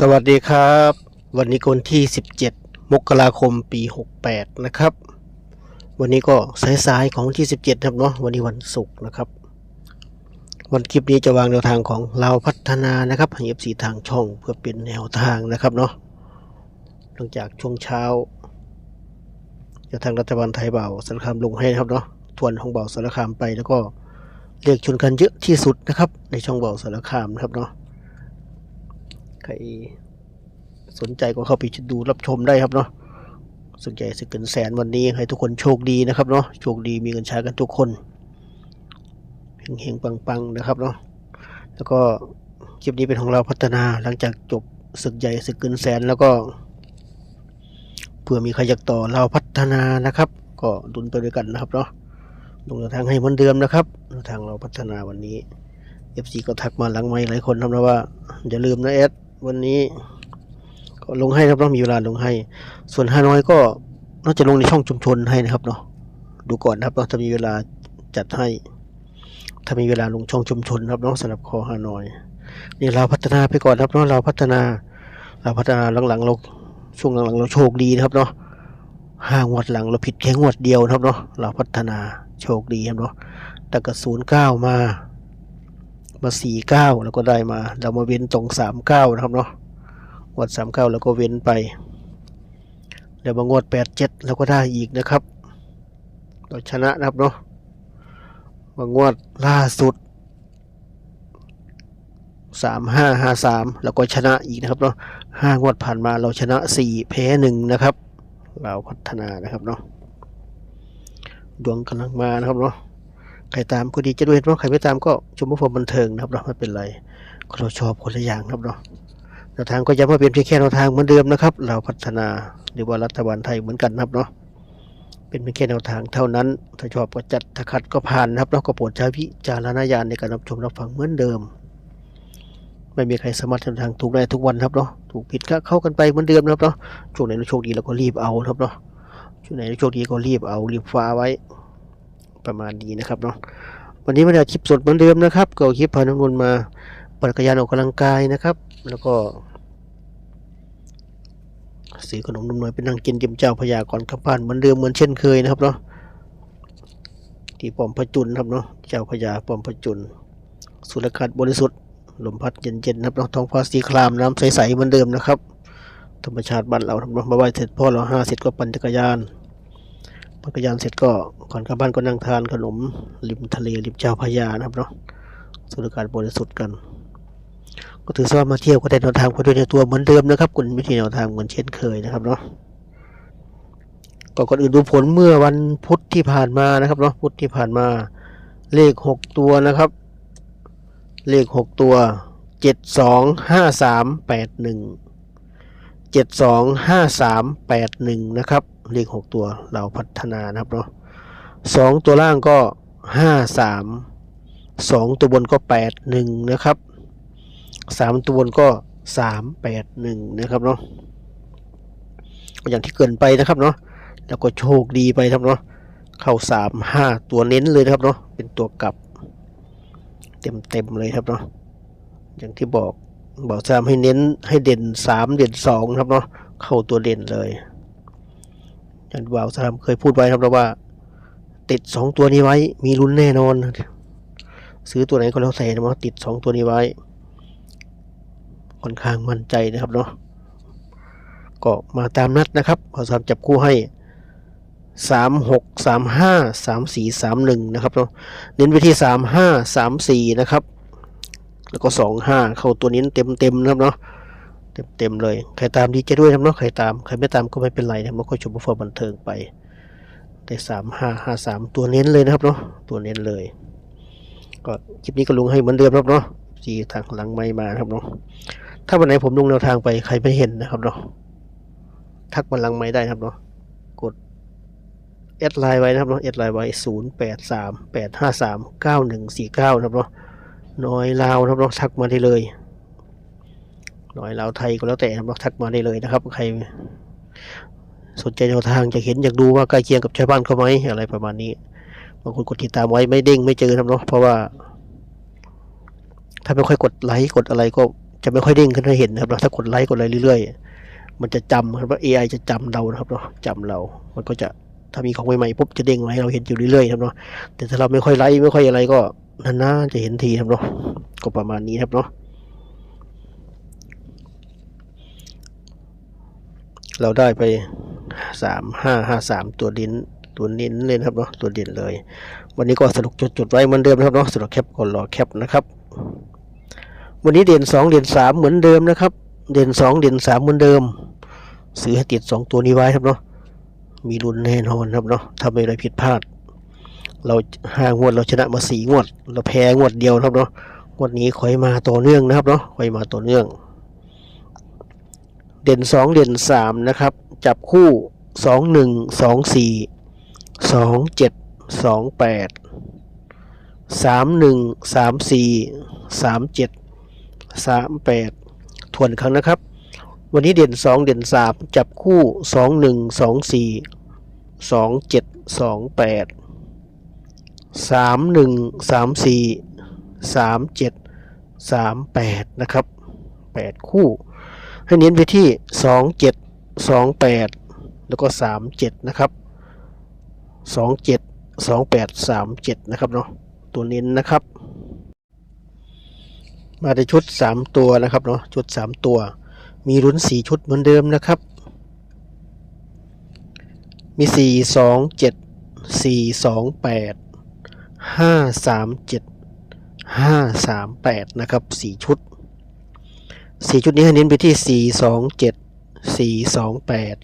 สวัสดีครับ วันนี้วันที่ 17 มกราคมปี 68 นะครับ วันนี้ก็สายๆของที่ 17 ครับเนาะวันนี้วันศุกร์นะครับ วันคลิปนี้จะวางแนวทางของเราพัฒนานะครับให้ FC ทางช่องเพื่อเป็นแนวทางนะครับเนาะหลังจากช่วงเช้าจะทางรัฐบาลไทยเบาสารคามลงให้นะครับเนาะทวนของเบาสารคามไปแล้วก็เรียกชนกันเยอะที่สุดนะครับ ในช่องเบาสารคามนะครับเนาะ ใครสนใจก็เข้าไปดูรับชมได้ครับเนาะสนใจสึกเกินแสนวันนี้ให้ทุกคนโชคดีนะครับเนาะโชคดีมีเงินใช้กันทุกคนเฮงๆปังๆนะครับเนาะแล้วก็คลิปนี้เป็นของเราพัฒนาหลังจากจบศึกใหญ่ศึกเกินแสนแล้วก็เพื่อมีใครอยากต่อเราพัฒนานะครับ ก็ดุนไปด้วยกันนะครับเนาะลงทางให้เหมือนเดิมนะครับทางเราพัฒนาวันนี้ FC ก็ทักมาหลังไม่หลายคนทำนะว่าอย่าลืมนะเอส วันนี้ ก็ลงให้ครับต้องมีเวลาลงให้ ส่วนฮานอยก็น่าจะลงในช่องชุมชนให้นะครับเนาะดูก่อนนะครับเนาะถ้ามีเวลาจัดให้ ถ้ามีเวลาลงช่องชุมชนครับเนาะสำหรับคอฮานอย นี่เราพัฒนาไปก่อนครับเนาะเราพัฒนา เราพัฒนาหลังๆเราช่วงหลังๆเราโชคดีนะครับเนาะห้างวดหลังเราผิดแค่งวดเดียวนะครับเนาะเราพัฒนาโชคดีครับเนาะแต่กระศูนย์เก้ามา มาสี่เก้าแล้วก็ได้มา เรามาเว้นตรงสามเก้านะครับเนาะงวดสามเก้าแล้วก็เว้นไป แล้วมางวดแปดเจ็ดแล้วก็ได้อีกนะครับ เราชนะนะครับเนาะมางวดล่าสุดสามห้าห้าสามแล้วก็ชนะอีกนะครับเนาะห้างวดผ่านมาเราชนะสี่แพ้หนึ่งนะครับ เราพัฒนานะครับเนาะดวงกำลังมานะครับเนาะ ใครตามก็ดีจะด้วยเนว่าใครไม่ตามก็ชมผู้ชมบันเทิงนะครับเนาะไม่เป็นไรก็เราชอบคนละอย่างครับเนาะแนวทางก็ย้ำว่าเป็นเพียงแค่แนวทางเหมือนเดิมนะครับ เราพัฒนาหรือว่ารัฐบาลไทยเหมือนกันนะครับเนาะเป็นเพียงแค่แนวทางเท่านั้น ถ้าชอบก็จัดถ้าขัดก็ผ่านนะครับแล้วก็โปรดใช้วิจารณญาณในการรับชมรับฟังเหมือนเดิม ไม่มีใครสามารถทำทางถูกได้ทุกวันครับเนาะถูกผิดก็เข้ากันไปเหมือนเดิมนะครับเนาะช่วงไหนเราโชคดีเราก็รีบเอาครับเนาะช่วงไหนเราโชคดีก็รีบเอารีบฟ้าไว้ ประมาณนี้นะครับเนาะวันนี้ม่ได้คลิปสดเหมือนเดิมนะครับก็คลิปพาน้ำนนมาปั่นจักรยานออกกำลังกายนะครับ แล้วก็ซื้อขนมนมน้อยเป็นนั่งกินกิมเจ้าพญาก่อนกลับบ้านเหมือนเดิมเหมือนเช่นเคยนะครับเนาะที่ป้อมพระจุลครับเนาะเจ้าพญาป้อมพระจุลสุรากาศบริสุทธิ์ลมพัดเย็นๆนะครับท้องฟ้าสีครามน้ำใสๆเหมือนเดิมนะครับ ธรรมชาติบ้านเราทำเนาะมาไหว้เสร็จพ่อเราห้าเสร็จก็ปั่นจักรยาน พักยานเสร็จก็ก่อนกลับบ้านก็นั่งทานขนมริมทะเลริมเจ้าพระยานะครับเนาะสูดอากาศบริสุทธิ์กัน ก็ถือว่ามาเที่ยวก็ได้แนวทางไปด้วยในตัวเหมือนเดิมนะครับคุณวิธีแนวทางเหมือนเช่นเคยนะครับเนาะก็ก่อนอื่นดูผลเมื่อวันพุธที่ผ่านมานะครับเนาะพุธที่ผ่านมาเลขหกตัวนะครับ เลขหกตัวเจ็ดสองห้าสามแปดหนึ่งเจ็ดสองห้าสามแปดหนึ่งนะครับ เลขหกตัวเราพัฒนานะครับเนาะสองตัวล่างก็ห้าสามสองตัวบนก็แปดหนึ่งนะครับสามตัวบนก็สามแปดหนึ่งนะครับเนาะอย่างที่เกินไปนะครับเนาะแล้วก็โชคดีไปครับเนาะเข้าสามห้าตัวเน้นเลยนะครับเนาะเป็นตัวกลับ เต็มเต็มเลยครับเนาะอย่างที่บอกบอกสามให้เน้นให้เด่นสามเด่นสองครับเนาะเข้าตัวเด่นเลย อย่างที่บ่าวสามเคยพูดไว้ครับแล้วว่า ติดสองตัวนี้ไว้ มีลุ้นแน่นอน ซื้อตัวไหนก็แล้วแต่นะว่าติดสองตัวนี้ไว้ ค่อนข้างมั่นใจนะครับเนาะก็มาตามนัดนะครับบ่าวสามจับคู่ให้สามหกสามห้าสามสี่สามหนึ่งนะครับเนาะเน้นไปที่สามห้าสามสี่นะครับ แล้วก็สองห้าเข้าตัวนี้เต็มเต็มๆนะครับเนาะ เต็มๆเลย ใครตามดีใจด้วยนะครับเนาะใครตาม ใครไม่ตามก็ไม่เป็นไรนะครับเราก็ชมฟอร์บันเทิงไป ได้สามห้าห้าสามตัวเน้นเลยนะครับเนาะ ตัวเน้นเลย ก็คลิปนี้ก็ลงให้เหมือนเดิมครับเนาะจีทางหลังไม่มาครับเนาะ ถ้าวันไหนผมลงแนวทางไปใครไม่เห็นนะครับเนาะ ทักมาหลังไม่ได้นะครับเนาะ กดแอดไลน์ไว้นะครับเนาะแอดไลน์ไว้ศูนย์แปดสามแปดห้าสามเก้าหนึ่งสี่เก้านะครับเนาะน้อยลาวนะครับเนาะทักมาได้เลย หน่อยลาวไทยก็แล้วแต่ครับทักมาได้เลยนะครับ ใครสนใจแนวทางจะเห็นอยากดูว่าใกล้เคียงกับชาวบ้านเขาไหมอะไรประมาณนี้บางคนกดติดตามไว้ไม่เด้งไม่เจอครับเนาะเพราะว่า ถ้าไม่ค่อยกดไลค์กดอะไรก็จะไม่ค่อยเด้งขึ้นให้เห็นนะครับเนาถ้ากดไลค์กดอะไรเรื่อยๆ มันจะจำครับว่า AI จะจำเรานะครับเนาะจำเรา มันก็จะถ้ามีของใหม่ๆปุ๊บจะเด้งมาให้เราเห็นอยู่เรื่อยๆครับเนาะแต่ถ้าเราไม่ค่อยไลค์ไม่ค่อยอะไรก็นานๆจะเห็นทีครับเนาะก็ประมาณนี้ครับเนาะ เราได้ไปสามห้าห้าสามตัวดินตัวน้นเลยนะครับเนาะตัวเด่นเลย วันนี้ก็สรุปจุดๆไว้เหมือนเดิมนะครับเนาะสรุปแคปก่อนรอแคปนะครับ วันนี้เด่นสองเด่นสามเหมือนเดิมนะครับ เด่นสองเด่นสามเหมือนเดิม ซื้อให้ติดสองตัวนี้ไว้ครับเนาะมีรุนแน่นอนครับเนาะถ้าไม่ได้ผิดพลาด เราห้างวดเราชนะมาสี่งวด เราแพ้งวดเดียวครับเนาะงวดนี้คอยมาต่อเนื่องนะครับเนาะคอยมาต่อเนื่อง เด่นสองเด่นสามนะครับ จับคู่สองหนึ่งสองสี่สองเจ็ดสองแปดสามหนึ่งสามสี่สามเจ็ดสามแปดทวนครั้งนะครับ วันนี้เด่นสองเด่นสามจับคู่สองหนึ่งสองสี่สองเจ็ดสองแปดสามหนึ่งสามสี่สามเจ็ดสามแปดนะครับแปดคู่ ให้เน้นไปที่สองเจ็ดสองแปดแล้วก็สามเจ็ดนะครับสองเจ็ดสองแปดสามเจ็ดนะครับเนาะตัวเน้นนะครับ มาในชุดสามตัวนะครับเนาะชุดสามตัว มีลุ้นสี่ชุดเหมือนเดิมนะครับ มีสี่สองเจ็ดสี่สองแปดห้าสามเจ็ดห้าสามแปดนะครับสี่ชุด สี่ชุดนี้ให้เน้นไปที่สี่สองเจ็ดสี่สองแปด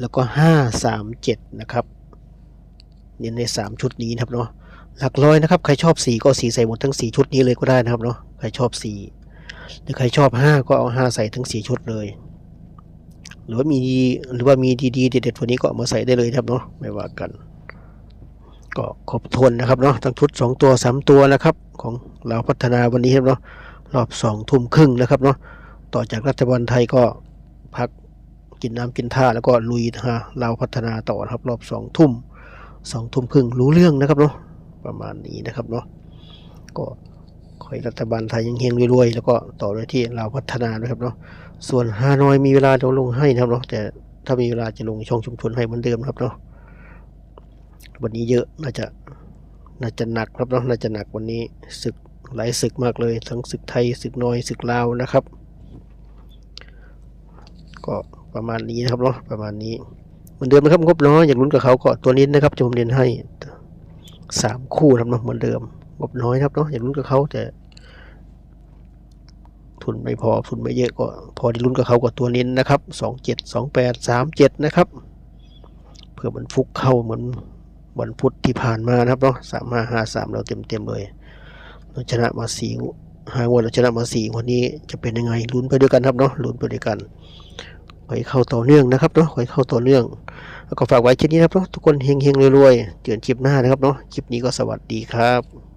แล้วก็ห้าสามเจ็ดนะครับ เน้นในสามชุดนี้นะครับเนาะหลักร้อยนะครับ ใครชอบสีก็สีใส่หมดทั้งสี่ชุดนี้เลยก็ได้นะครับเนาะใครชอบสีหรือใครชอบห้าก็เอาห้าใส่ทั้งสี่ชุดเลย หรือว่ามีหรือว่ามีดีๆเด็ดๆตัวนี้ก็เอามาใส่ได้เลยครับเนาะไม่ว่ากัน ก็ครบถ้วนนะครับเนาะทั้งชุดสองตัวสามตัวนะครับ ของเราพัฒนาวันนี้ครับเนาะ รอบสองทุ่มครึ่งนะครับเนาะต่อจากรัฐบาลไทยก็พักกินน้ำกินท่าแล้วก็ลุยนะฮะเราพัฒนาต่อนะครับ รอบสองทุ่มสองทุ่มครึ่งรู้เรื่องนะครับเนาะประมาณนี้นะครับเนาะก็ขอให้รัฐบาลไทยยังเฮงรวยๆแล้วก็ต่อด้วยที่เราพัฒนานะครับเนาะส่วนฮานอยมีเวลาจะลงให้นะครับเนาะแต่ถ้ามีเวลาจะลงช่องชุมชนให้เหมือนเดิมครับเนาะวันนี้เยอะน่าจะน่าจะหนักครับเนาะน่าจะหนักวันนี้ศึก หลายศึกมากเลยทั้งศึกไทยศึกน้อยศึกลาวนะครับ ก็ประมาณนี้นะครับเนาะประมาณนี้เหมือนเดิมนะครับงบน้อยอยากลุ้นกับเขาก็ตัวนี้นะครับจะผมเรียนให้สามคู่นะครับเนาะเหมือนเดิมงบน้อยนะครับเนาะอยากลุ้นกับเขาแต่ทุนไม่พอทุนไม่เยอะก็พอได้ลุ้นกับเขากับตัวนี้นะครับสองเจ็ดสองแปดสามเจ็ดนะครับ เพื่อมันฟุกเข้าเหมือนวันพุธที่ผ่านมานะครับเนาะสามห้าห้าสามเราเต็มเต็มเลย เราชนะมาสี่ห้างวันเราชนะมาสี่วันนี้จะเป็นยังไงลุ้นไปด้วยกันครับเนาะลุ้นไปด้วยกันไปเข้าต่อเนื่องนะครับเนาะไปเข้าต่อเนื่อง แล้วก็ฝากไว้แค่นี้นะครับเนาะทุกคนเฮงเฮงรวยๆเจอกันคลิปหน้านะครับเนาะคลิปนี้ก็สวัสดีครับ